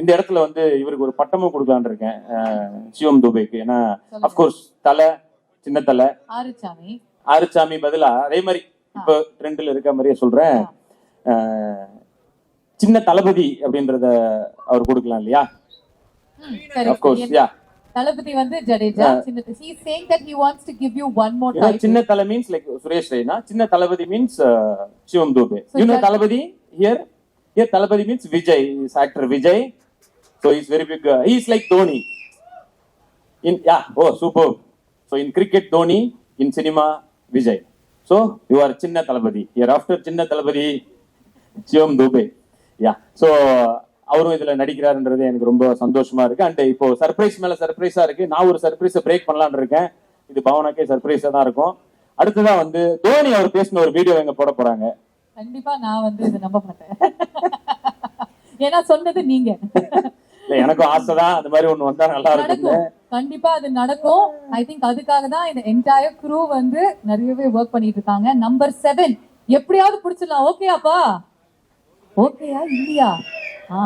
இந்த இடத்துல வந்து இவருக்கு ஒரு பட்டமும் கொடுக்கலான்னு இருக்கேன். சிவம் துபேக்கு. ஏன்னா அப்கோர்ஸ் தலை சின்ன தலை. ஆறுச்சாமி. ஆறுச்சாமி பதிலா அதே மாதிரி இப்போ ட்ரெண்ட்ல இருக்க மாதிரியே சொல்றேன். சின்ன தளபதி அப்படின்றத அவர் கொடுக்கலாம் இல்லையா? அப்கோர்ஸ் யா தளபதி வந்து ஜடேஜா. சின்ன he wants to give you one more ஏன்னா title. சின்ன தலை means like Suresh Raina Chinna Thalapathy means Shivam Dube. You know Thalapathy here a Thalapathy means Vijay is actor Vijay so is very big is like Dhoni in yeah oh super so in cricket Dhoni in cinema Vijay so you are Chinna Thalapathy here after சின்ன தளபதி சிவம் Dube yeah so அவரும் இதுல நடிக்கிறாருன்றது எனக்கு ரொம்ப சந்தோஷமா இருக்கு. And இப்போ surprise மேல சர்ப்ரைஸா இருக்கு. நான் ஒரு சர்ப்ரைஸை பிரேக் பண்ணலான் இருக்கேன். இது பவனாக்கே சர்ப்ரைஸா தான் இருக்கும். அடுத்ததா வந்து தோனி அவர் பேசின ஒரு வீடியோ எங்க போட போறாங்க? கண்டிப்பா நான் வந்து இது நம்ப மாட்டேன். ஏன்னா சொன்னது நீங்க. எனக்கும் ஆசைதான். அந்த மாதிரி ஒண்ணு வந்தா நல்லா நடக்கும். கண்டிப்பா அது நடக்கும். ஐ திங்க் அதுக்காக தான் இந்த என்டையர் crew வந்து நிறையவே ஒர்க் பண்ணிட்டு இருக்காங்க. நம்பர் செவன் எப்படியாவது பிடிச்சிடலாம். ஓகேயாப்பா ஓகேயா இல்லையா? ஆ.